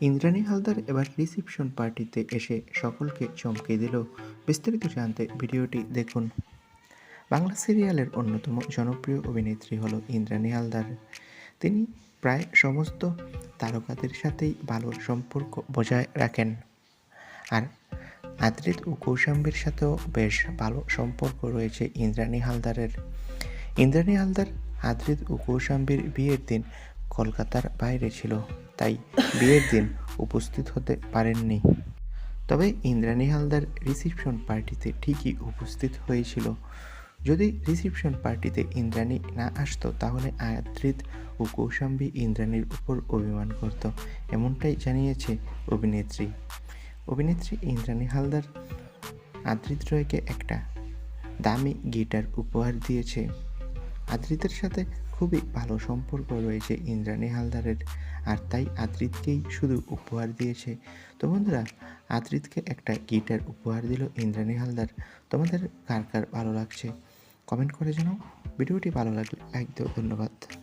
ইন্দ্রাণী হালদার এবার রিসিপশন পার্টিতে এসে সকলকে চমকে দিল। বিস্তারিত জানতে ভিডিওটি দেখুন। বাংলা সিরিয়ালের অন্যতম জনপ্রিয় অভিনেত্রী হলো ইন্দ্রাণী হালদার। তিনি প্রায় সমস্ত তারকাদের সাথেই ভালো সম্পর্ক বজায় রাখেন। আর আদ্রিত ও কৌশাম্বীর সাথেও বেশ ভালো সম্পর্ক রয়েছে ইন্দ্রাণী হালদারের। ইন্দ্রাণী হালদার আদ্রিত ও কৌশাম্বীর বিয়ের দিন কলকাতার বাইরে ছিল। তাই বিয়ের দিন উপস্থিত হতে পারেননি। তবে ইন্দ্রাণী হালদার রিসিপশন পার্টিতে ঠিকই উপস্থিত হয়েছিল। যদি রিসিপশন পার্টিতে ইন্দ্রাণী না আসতো, তাহলে আদ্রিত ও কৌশাম্বী ইন্দ্রাণীর উপর অভিমান করত, এমনটাই জানিয়েছে অভিনেত্রী। অভিনেত্রী ইন্দ্রাণী হালদার আদ্রিত রয়কে একটা দামি গিটার উপহার দিয়েছে। আদ্রিতের সাথে খুবই ভালো সম্পর্ক রয়েছে ইন্দ্রাণী হালদারের, আর তাই আদ্রিতকেই শুধু উপহার দিয়েছে। তো বন্ধুরা, আদ্রিতকে একটা গিটার উপহার দিল ইন্দ্রাণী হালদার। তোমাদের কার কার ভালো লাগছে? কমেন্ট করে জানাও। ভিডিওটি ভালো লাগলে লাইক ধন্যবাদ।